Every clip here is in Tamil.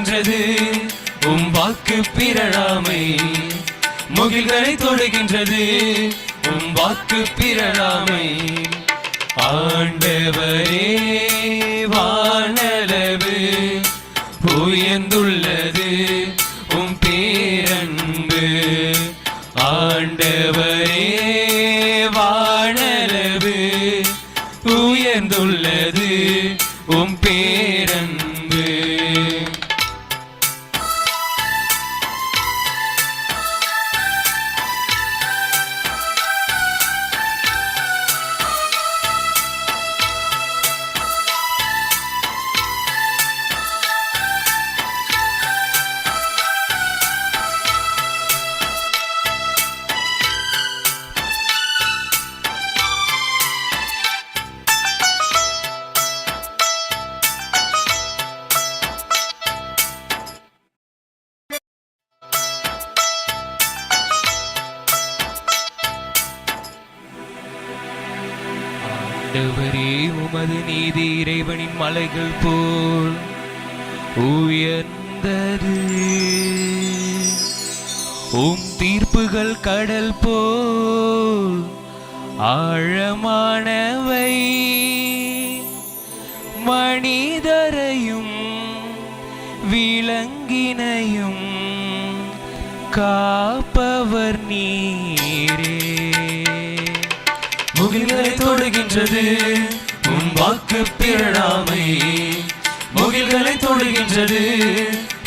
தொடுகின்றது உம் வாக்கு பிறழாமை. முகில்களை தொடுகின்றது. உம் வாக்கு பிறழாமை. ஆண்டவரே வானளவு. உயர்ந்துள்ளது. உம் பேரன்பு. ஆண்டவரே வானளவு. உயர்ந்துள்ளது. ஆண்டவரே உமது நீதி இறைவனின் மலைகள் போல் உயர்ந்தது. உம் தீர்ப்புகள் கடல் போல் ஆழமானவை. மனிதரையும் விலங்கினையும் காப்பவர் நீ முகில்களை தொடுகின்றது. உன் வாக்கு பிறழாமை. முகில்களை தொடுகின்றது.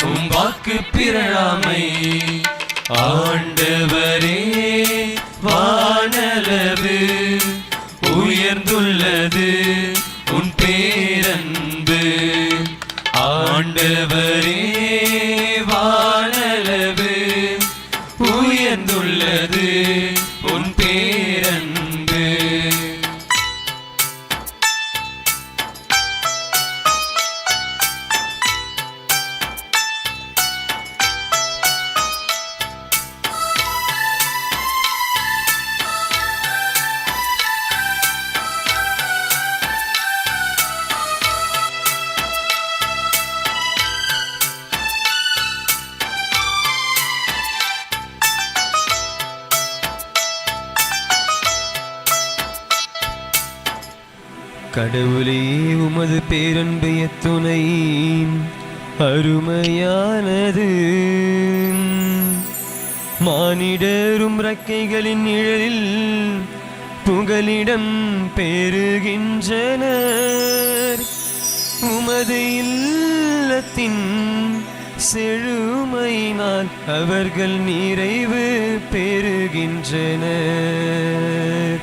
உன் வாக்கு பிறழாமை. ஆண்டவரே வானளவு உயர்ந்துள்ளது. உன் பேரன்பு. ஆண்டவரே வானளவு உயர்ந்துள்ளது. உன் பேரன்பு. கடவுளே உமது பேரன்பு துணை அருமையானது. மானிடரும் ரக்கைகளின் நிழலில் புகலிடம் பெறுகின்றனர். உமது இல்லத்தின் செழுமையினால் அவர்கள் நிறைவு பெறுகின்றனர்.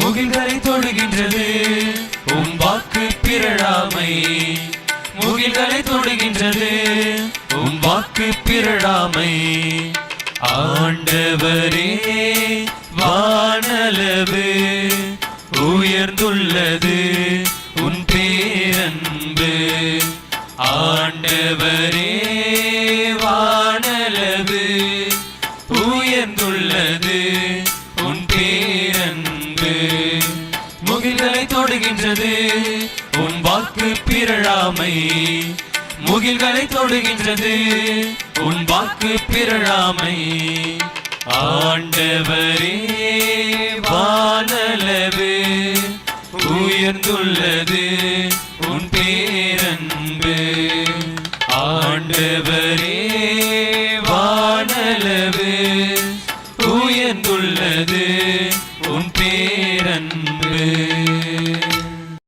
முகில்களை தொடுகின்றது. உம் வாக்கு பிறழாமை. முகில்களை தொடுகின்றது. உம் வாக்கு பிறழாமை. ஆண்டவரே வானளவு உயர்ந்துள்ளது. உன் பேரன்பு. ஆண்டவரே வானளவு உயர்ந்துள்ளது. தொடுகின்றது. உன் வாக்கு பிறழாமை முகில்களை தொடுகின்றது. உன் வாக்கு பிறழாமை ஆண்டவரே வானளவு உயர்ந்துள்ளது.